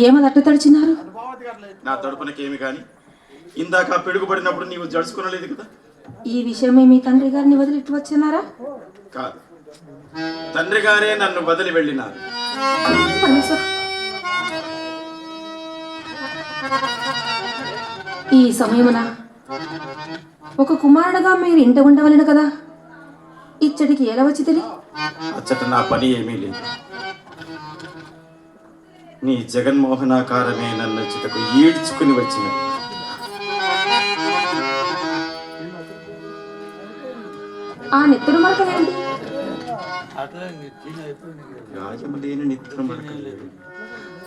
ఏమదట్టు తడిచినారు? నా తడుపునకేమి కాని ఇందాక పిడుగుపడినప్పుడు నీవు జడుచుకునలేదు కదా? ఈ విషయమే మీ తండ్రి గారిని వదిలిట్టు వచ్చినారా? కాదు. తండ్రి గారే నన్ను వదిలి వెళ్ళినారు. ఈ సమయమున ఒక కుమారుడుగా మీరు ఇంట ఉండవలను కదా? ఇచ్చడికి ఎలా వచ్చి తిరిగి అచ్చట నా పని ఏమీ లేదు. నీ జగన్మోహనాకారమే నన్ను చుటకు ఈడ్చుకుని వచ్చినది ఆ.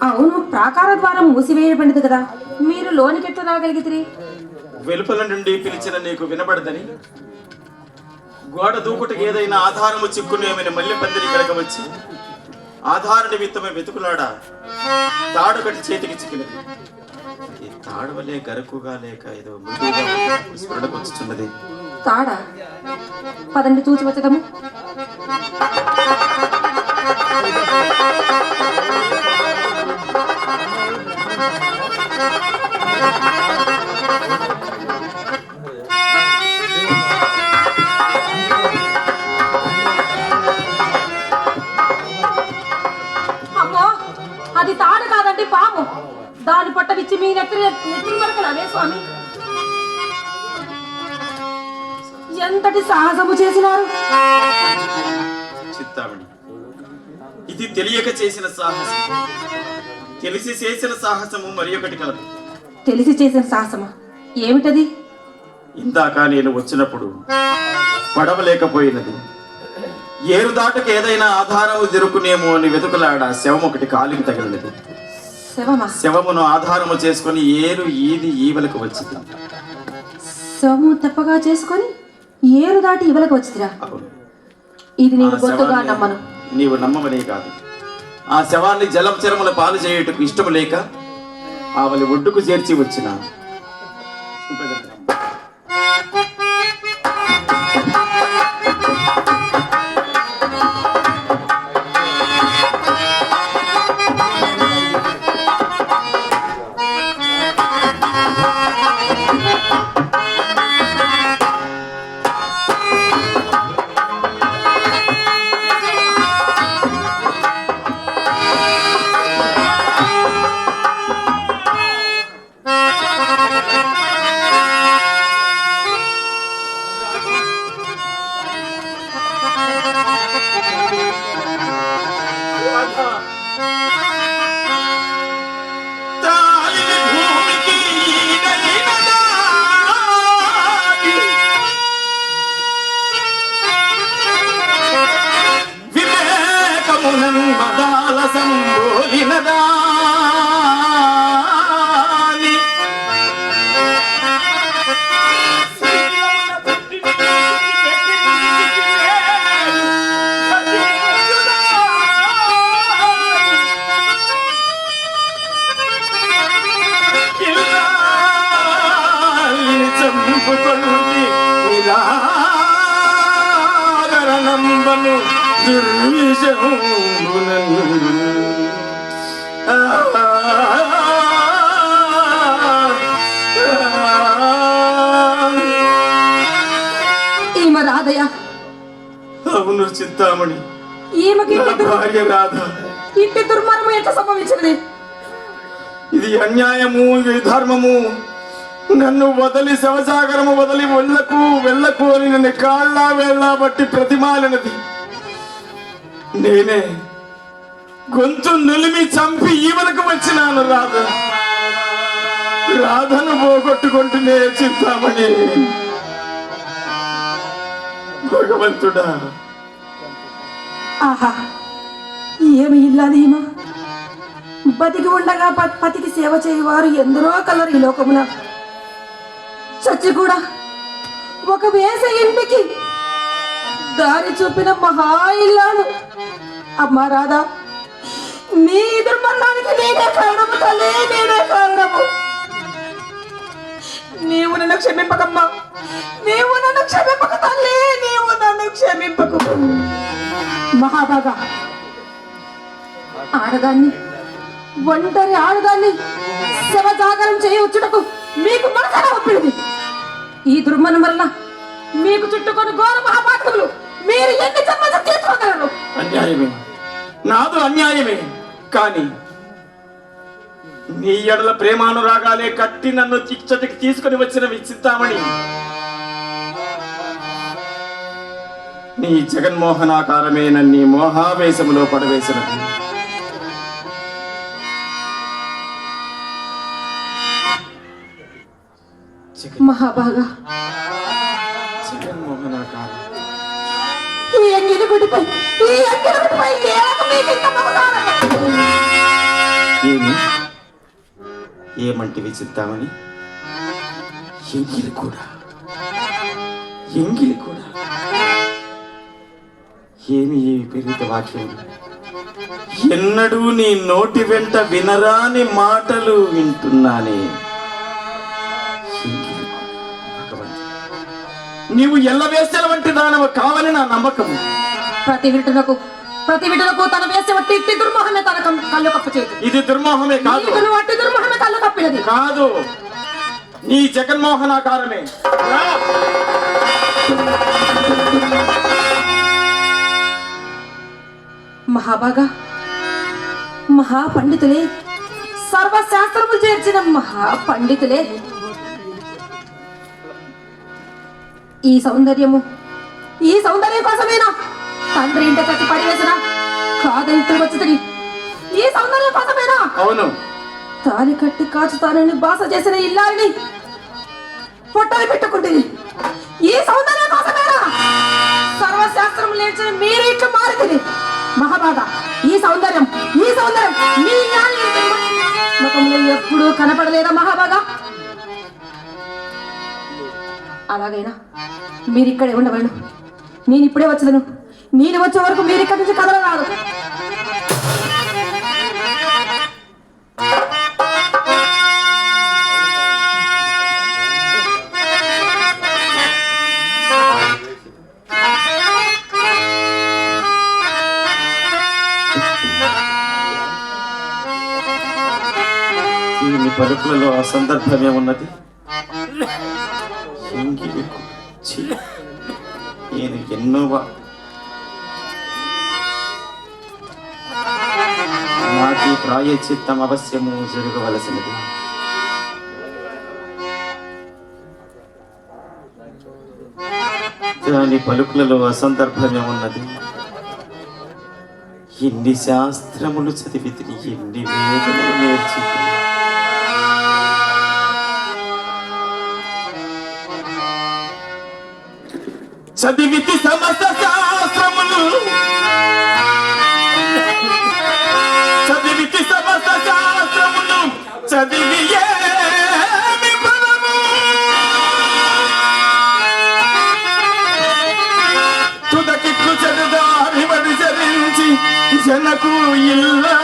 అవును ప్రాకార ద్వారం మూసివేయబడింది కదా. మీరు లోనికి ఎట్లా రాగలిగితే వెలుపల నుండి పిలిచిన నీకు వినబడదని? గోడ దూకుటకు ఏదైనా ఆధారము చిక్కునేమని మల్లె పందిరి కడక వచ్చి ఆధార నిమిత్తమే వెతుకులాడా? తాడు కట్టి చేతికి చిక్కినది. ఈ తాడు వలె గరకుగా లేక ఏదో మృదువుగా వచ్చుచున్నది. తాడా? పదండి చూసి వచ్చదము దాని పొట్ట విచ్చి మీ నెత్తి అవే స్వామి. ఎంతటి సాహసము చేసినారు? చిత్తామణి ఇది తెలియక చేసిన సాహసం. తెలిసి చేసిన సాహసము మరి ఒకటి కలదు. తెలిసి చేసిన సాహసమా? ఏమిటది? ఇందాక నేను వచ్చినప్పుడు పడవలేకపోయినది ఏరు దాటకు ఏదైనా ఆధారము జరుకునేమో అని వెతుకులాడ శవం ఒకటి కాలికి తగిలినది. శవమును ఆధారము చేసుకొని ఏరు ఈది ఈవలకు వచ్చింది. శవము తెప్పగా చేసుకొని ఏరు దాటి ఇవలకు వచ్చిరా ఇది నేను గొప్పగా శవాన్ని నమ్మను. నీవు నమ్మవనే కాదు. ఆ శవాన్ని జలం చెరముల పాలు చేయుటకు ఇష్టము లేక ఆవలి ఒడ్డుకు చేర్చి వచ్చిన. కిల్లాలిని చంపుకొండి నిరాదరణంబను దుర్విషమునన్ ఈమె రాధయ్య అవును చింతామణి ఈమెకి భార్య రాధ. ఇట్టి దుర్మర్మం ఎట్లా సంభవించినది? ఇది అన్యాయము ఇది ధర్మము. నన్ను వదలి శవసాగరము వదలి వెళ్ళకు వెళ్ళకు అని నన్ను కాళ్ళ వేళ్ళ బట్టి ప్రతిమాలినది. నేనే గొంతు నులిమి చంపి ఈవలకు వచ్చినాను రాధ. రాధను పోగొట్టుకుంటూనే చింతామణి భగవంతుడా. ఆహా ఏమి ఇల్లాలి బతికి ఉండగా పతికి సేవ చేయవారు ఎందరో కలరు ఈ లోకమున. చచ్చి కూడా ఒక వేస ఇంటికి దారి చూపిన మహా ఇల్లాలు. అమ్మా రాధా నీ దుర్మరణానికి నేనే కారణము తల్లి నేనే కారణము. నీవు నన్ను క్షమింపకమ్మా. నీవు నన్ను క్షమింపక తల్లి నీవు నన్ను క్షమింపకు. మహాభాగా ఆడదాన్ని ఒంటరి ఆడదాన్ని శవ జాగరం చేయవచ్చుటకు మీకు మనసారా ఈ దుర్మనం వల్ల మీకు చుట్టుకొని ఘోర మహాపాతకులు మీరు ఎన్ని జన్మలు తీసుకోగలరు అన్యాయమే. నాదు అన్యాయమే. కానీ నీ ఎడల ప్రేమానురాగాలే కట్టి నన్ను ఇచ్చటికి తీసుకుని వచ్చిన విచింతామణి నీ జగన్మోహనాకారమే నన్ను ఈ మోహావేశములో పడవేసినది. జగన్ మహాభాగా జగన్మోహనాకారం ఈ అంగిలి గుడిపై ఈ అంగిలి గుడిపై ఏలకు మీకు ఇంత మమకారం? ఏమి ఏమంటివి చిత్తామని ఎంగిలి కూడా ఎంగిలి కూడా ఏమి ఏ విపరీత వాక్యం ఎన్నడూ నీ నోటి వెంట వినరాని మాటలు వింటున్నానే. నీవు ఎల్లవేసల వంటి దానవ కావని నా నమ్మకము ప్రతి విటునకు ప్రతి విటునకు తన వేసే వట్టి దుర్మోహమే తన కళ్ళు కప్పు చేయదు ఇది దుర్మోహమే కాదు. వట్టి దుర్మోహమే కళ్ళు కప్పినది. కాదు. నీ జగన్మోహనాకారమే. మహాభాగా మహాపండితులే సర్వశాస్త్రములు చేర్చిన మహాపండితులే. ఈ సౌందర్యము. ఈ సౌందర్యం కోసమేనా? తండ్రి ఇంట చచ్చి పడివేసిన కాదని తిరిగి ఈ సౌందర్యం కోసమేనా? అవును. తాలి కట్టి కాచుతానని బాస చేసిన ఇల్లాలని పొట్టలు పెట్టుకుంటుంది ఈ సౌందర్యం కోసమేనా? సర్వశాస్త్రం లేచిన మీరు ఇట్లా మారుతుంది మహాబాగా ఈ సౌందర్యం ఈ సౌందర్యం మీ ముఖంలో ఎప్పుడూ కనపడలేదా మహాబాగా అలాగైనా మీరు ఇక్కడే ఉండవాళ్ళు. నేను ఇప్పుడే వచ్చదను. నేను వచ్చే వరకు మీరు ఇక్కడి నుంచి కదలరాదు. ఈ పలుకులలో ఆ సందర్భమే ఉన్నది నేను ఎన్నో నాకు ప్రాయచిత్తం అవశ్యము జరగవలసినది. దాని పలుకులలో అసందర్భమే ఉన్నది ఎన్ని శాస్త్రములు చదివితే ఎన్ని వేదములు నేర్చింది చదివితి సమస్త శాస్త్రములు. చదివితి సమస్త శాస్త్రములు. చదివి తుదకిట్లు చెడుదారి వరిచరించి జనకు ఇల్లా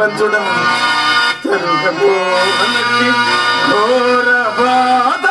భగవంతుడా తరుగబో ఘోర బాధ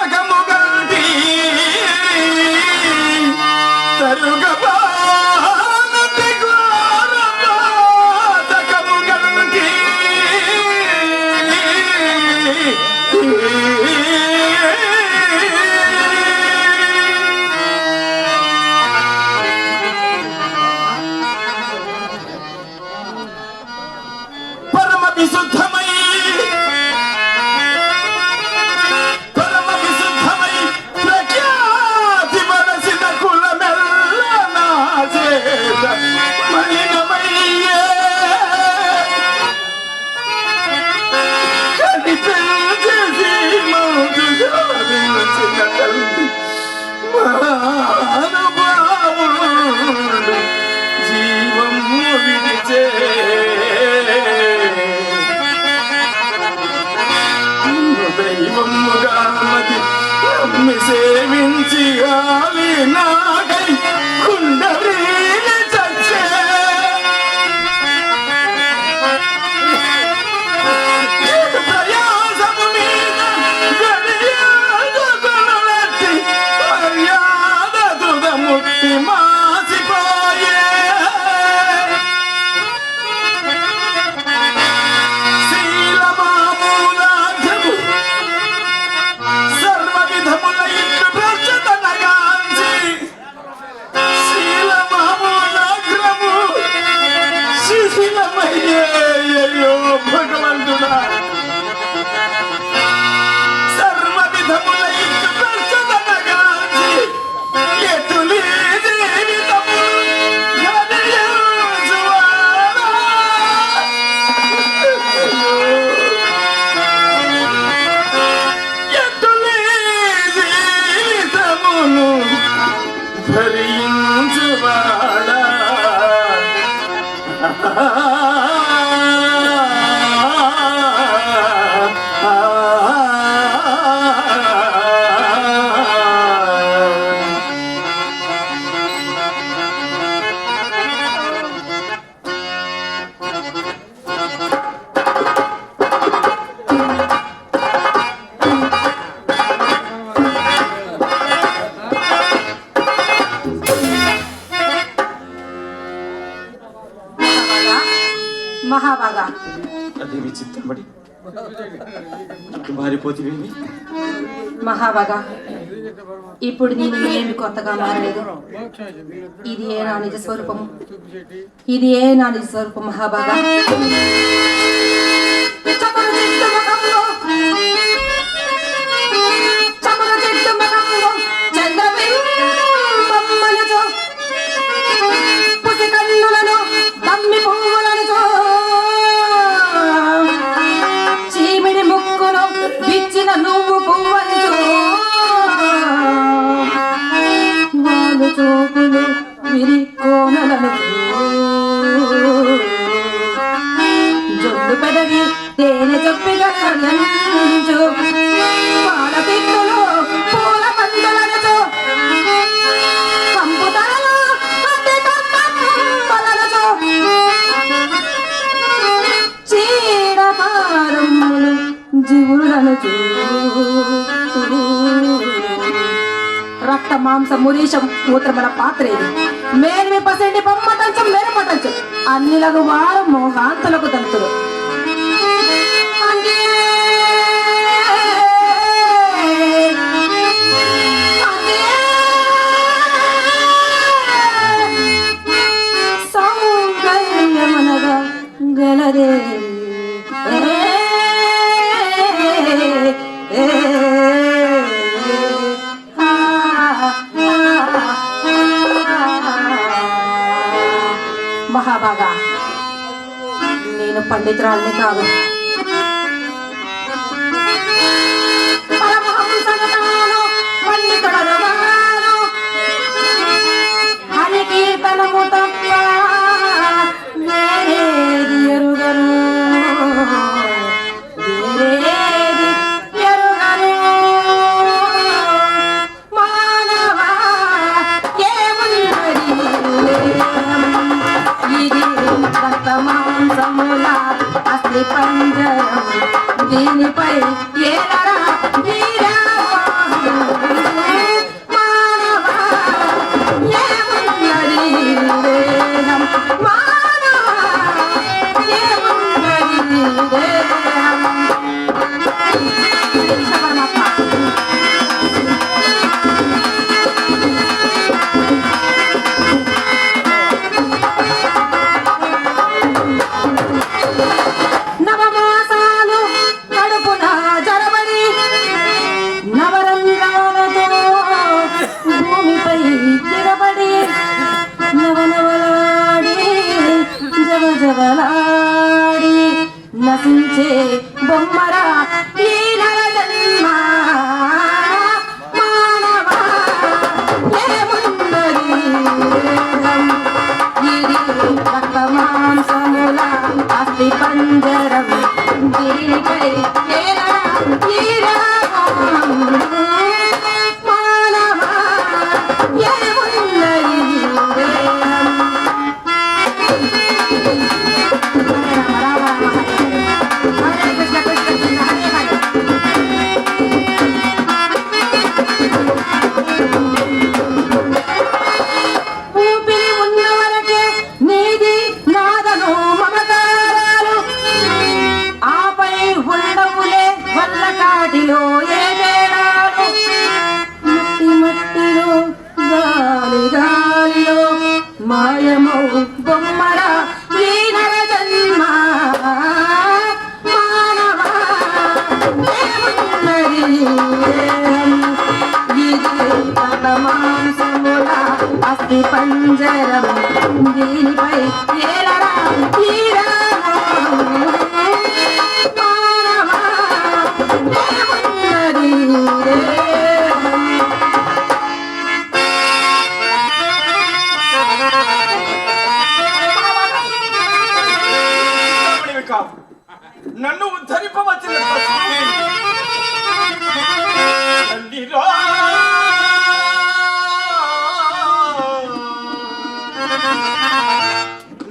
వెళ్ళిపోతుంది. మహాభాగా. ఇప్పుడు నేను ఏమి కొత్తగా మారలేదు. ఇది ఏ నా నిజ స్వరూపము? ఇది ఏ నా నిజ స్వరూపం మహాభాగా? ಮುನೀಶ ಮೂತ್ರಮನ ಪಾತ್ರೆ ಇದೆ ಮೇಲ್ಮೆ ಪಸಂಡಿ ಬೊಮ್ಮಟಂಚು ಮೆರಮಟಂಚು ಅನ್ನಿಲಗು ವಾರ ಮೋಹಾಂತಲಕು ದಂತರು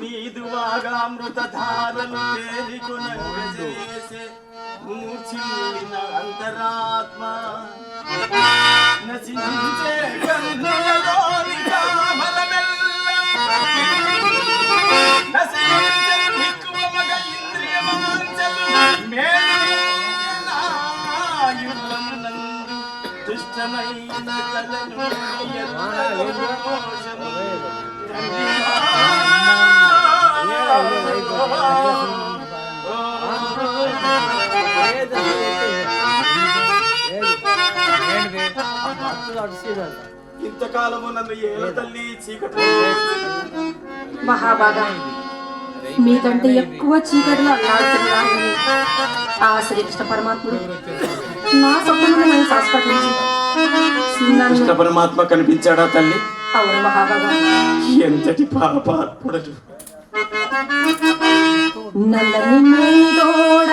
నీదు వాగామృత ధారలు తేలికొన చేసే మూర్చిల్లిన అంతరాత్మ. నచించే కన్నులలోని కామలమెల్ల దుష్టమైన కలను ఎల్ల మోషము ఇంతకాలము నన్ను ఏల తల్లి చీకటి మీకంటే ఎక్కువ చీకటిలో ఆ శ్రీకృష్ణ పరమాత్ముడు నా సొంతంలో పరమాత్మ కనిపించాడా తల్లి? అవును మహాబాబా ఎంతటి పాపాత్ముడు నల్లని మేనితోడ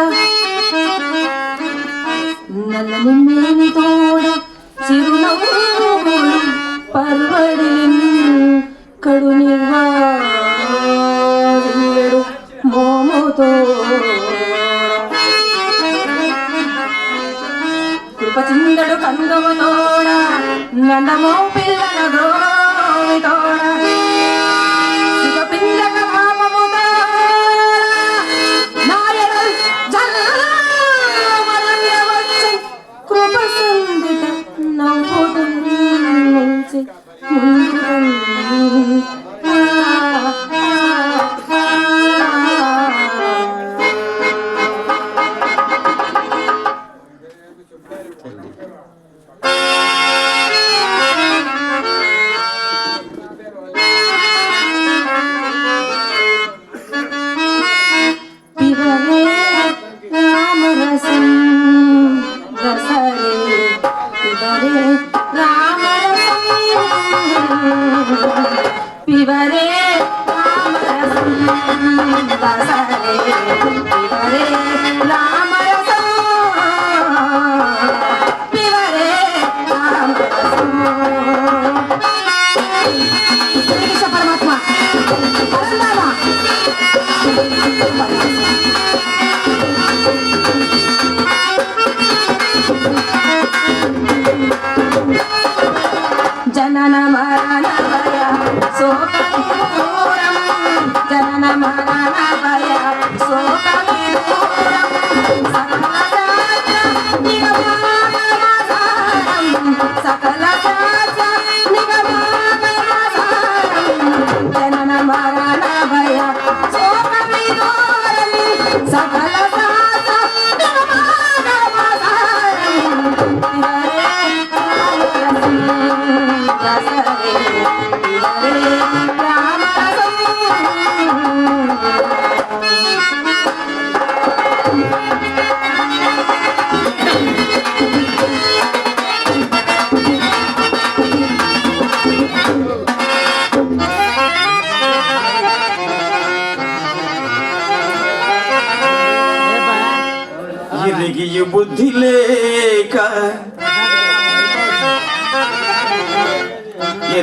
నల్లని మేనితోడ చిరునవ్వు పర్వడి కడునివాడు మోమతో. కృపచిందడు కందమతోడ నందమోపే I don't know.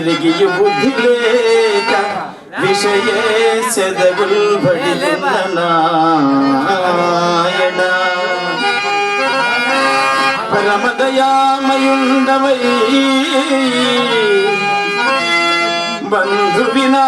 కలిగి బుద్ధి లేక విషయ సెదగుల్ పడినాయణ పరమదయామయుండవై బంధువినా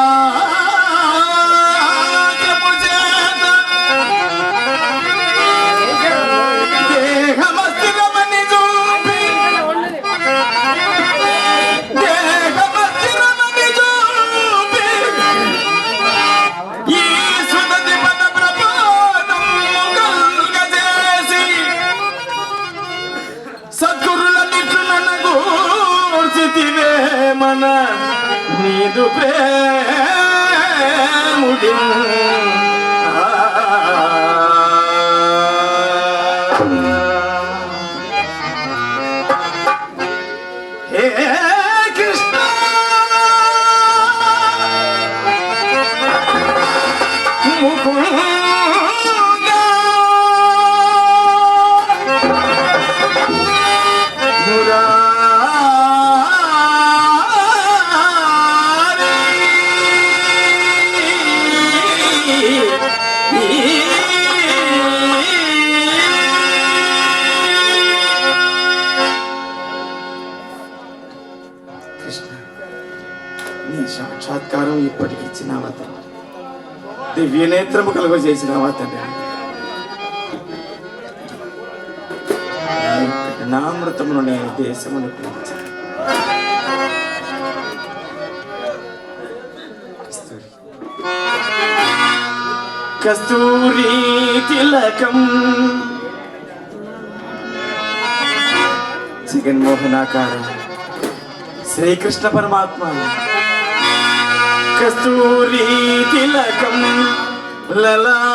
ఇప్పటికి ఇచ్చినావా తండ్రి దివ్యనేత్రము కలుగ చేసిన తండ్రి నామృతమును నేను దేశమును కస్తూరి తిలకం. జగన్మోహనాకారం. శ్రీకృష్ణ పరమాత్మ. కస్తూరి తిలకం లలాటఫలకే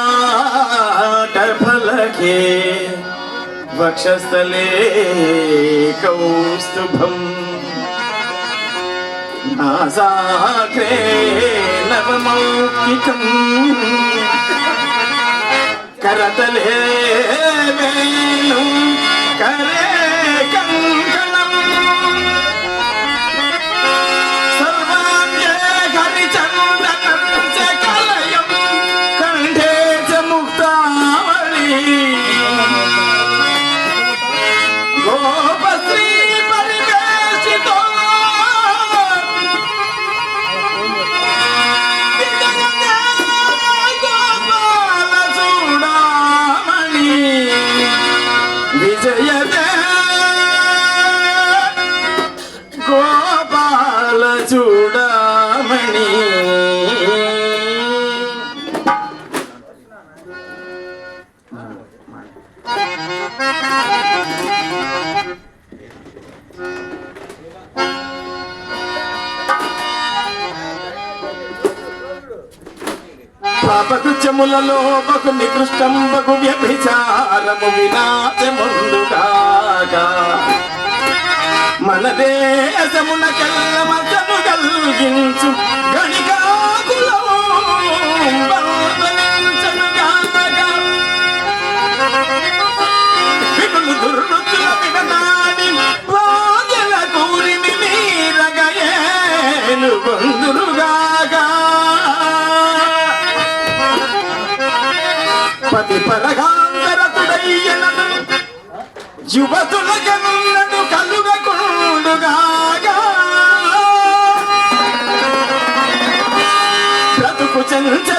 వక్షస్థలే కౌస్తుభం. నాసాగ్రే నవమౌక్తికం కరతలే వేణు కరే కంకణం. మన దేశమున నికృష్టం కలిగించు వ్యభిచారము బంధనించనుగాక. వినులు దుర్నృత్తుల విడనాడి భాగ్యల కూరిని నీరగయేలు బంధురుగాగా పతి పరగాంతరతుడయ్యనను యువతులకెన్నడు కలుగకుండుగాగా. బ్రతుకు చంచలమని